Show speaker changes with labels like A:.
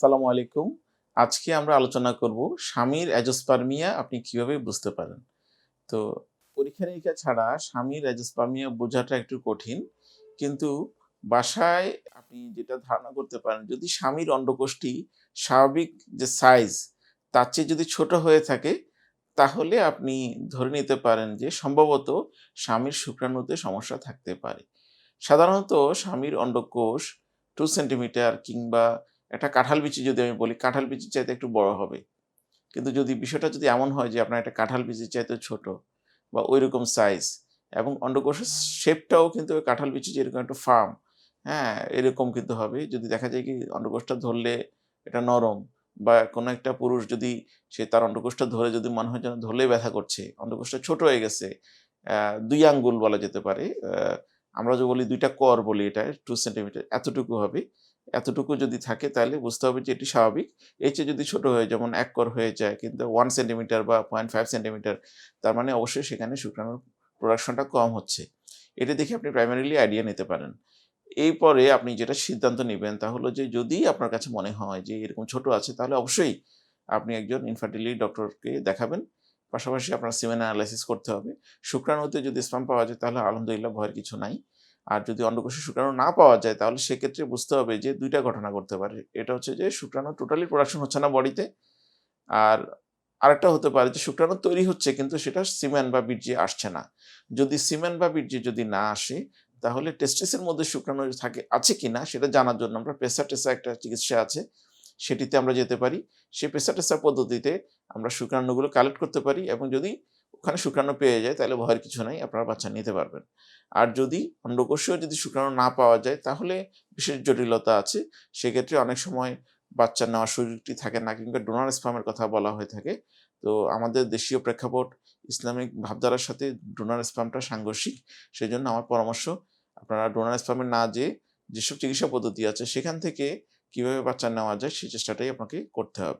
A: আসসালামু আলাইকুম। আজকে আমরা আলোচনা করব স্বামীর অ্যাজোস্পার্মিয়া আপনি কীভাবে বুঝতে পারেন? তো পরীক্ষা নিরীক্ষা ছাড়া স্বামীর অ্যাজোস্পার্মিয়া বোঝাটা একটু কঠিন। কিন্তু বাসায় আপনি যেটা ধারণা করতে পারেন, যদি স্বামীর অন্ডকোষটি স্বাভাবিক যে সাইজ তার চেয়ে যদি ছোট হয়ে থাকে, তাহলে আপনি ধরে নিতে পারেন যে সম্ভবত স্বামীর শুক্রাণুতে সমস্যা থাকতে পারে। সাধারণত স্বামীর অন্ডকোষ টু সেন্টিমিটার কিংবা একটা কাঁঠাল বিচি যদি আমি বলি, কাঁঠাল বিচির চাইতে একটু বড় হবে। কিন্তু যদি বিষয়টা যদি এমন হয় যে আপনার একটা কাঁঠাল বিচির চাইতে ছোট বা ওই রকম সাইজ এবং অন্ডকোষের শেপটাও কিন্তু ওই কাঁঠাল বিচি যেরকম একটা ফার্ম হ্যাঁ এরকম কিন্তু হবে। যদি দেখা যায় কি অন্ডকোষটা ধরলে এটা নরম বা কোনো একটা পুরুষ যদি সে তার অন্ডকোষটা ধরে যদি মনে হয় যেন ধরলে ব্যথা করছে, অন্ডকোষটা ছোট হয়ে গেছে দুই আঙ্গুল বলা যেতে পারে আমরা যে বলি দুইটা কর বলি এটা টু সেন্টিমিটার এতটুকু হবে। এতটুকু যদি থাকে তাহলে বুঝতে হবে যে এটি স্বাভাবিক। এর চেয়ে যদি ছোট হয়ে যেমন এক কর হয়ে যায় কিন্তু ওয়ান সেন্টিমিটার বা পয়েন্ট ফাইভ সেন্টিমিটার তার মানে অবশ্যই সেখানে শুক্রাণুর প্রোডাকশনটা কম হচ্ছে। এটা দেখে আপনি প্রাইমারিলি আইডিয়া নিতে পারেন। এরপরে আপনি যেটা সিদ্ধান্ত নেবেন তা হলো যে যদি আপনার কাছে মনে হয় যে এরকম ছোট আছে তাহলে অবশ্যই আপনি একজন ইনফার্টিলিটি ডক্টরকে দেখাবেন। পাশাপাশি আপনার সিমেন অ্যানালাইসিস করতে হবে। শুক্রাণুতে যদি স্পাম পাওয়া যায় তাহলে আলহামদুলিল্লাহ ভয়ের কিছু নাই। আর যদি অন্ডকোষে শুক্রাণু না পাওয়া যায় তাহলে সেক্ষেত্রে বুঝতে হবে যে দুইটা ঘটনা ঘটতে পারে। এটা হচ্ছে যে শুক্রাণু টোটালি প্রোডাকশন হচ্ছে না বডিতে আর আরেকটা হতে পারে যে শুক্রাণু তৈরি হচ্ছে কিন্তু সেটা সিমেন বা বীর্যে আসছে না। যদি সিমেন বা বীর্যে যদি না আসে, তাহলে টেস্টিসের মধ্যে শুক্রাণু থাকে, আছে কি না সেটা জানার জন্য আমরা প্রেসার টেসা একটা চিকিৎসা আছে। সেটিতে আমরা যেতে পারি। সেই প্রেসার টেসা পদ্ধতিতে আমরা শুক্রাণুগুলো কালেক্ট করতে পারি এবং যদি ওখানে শুক্রাণু পেয়ে যায় তাহলে ভয়ের কিছু নাই, আপনারা বাচ্চা নিতে পারবেন। আর যদি অন্ডকোষেও যদি শুক্রাণু না পাওয়া যায় তাহলে বিশেষ জটিলতা আছে। সেক্ষেত্রে অনেক সময় বাচ্চা নেওয়ার সুযোগটি থাকে না কিংবা ডোনার স্পামের কথা বলা হয়ে থাকে। তো আমাদের দেশীয় প্রেক্ষাপট ইসলামিক ভাবধারার সাথে ডোনার স্পামটা সাংঘর্ষিক। সেই জন্য আমার পরামর্শ, আপনারা ডোনার স্পামে না যে যেসব চিকিৎসা পদ্ধতি আছে, সেখান থেকে কীভাবে বাচ্চা নেওয়া যায়, সেই চেষ্টাটাই আপনাকে করতে হবে।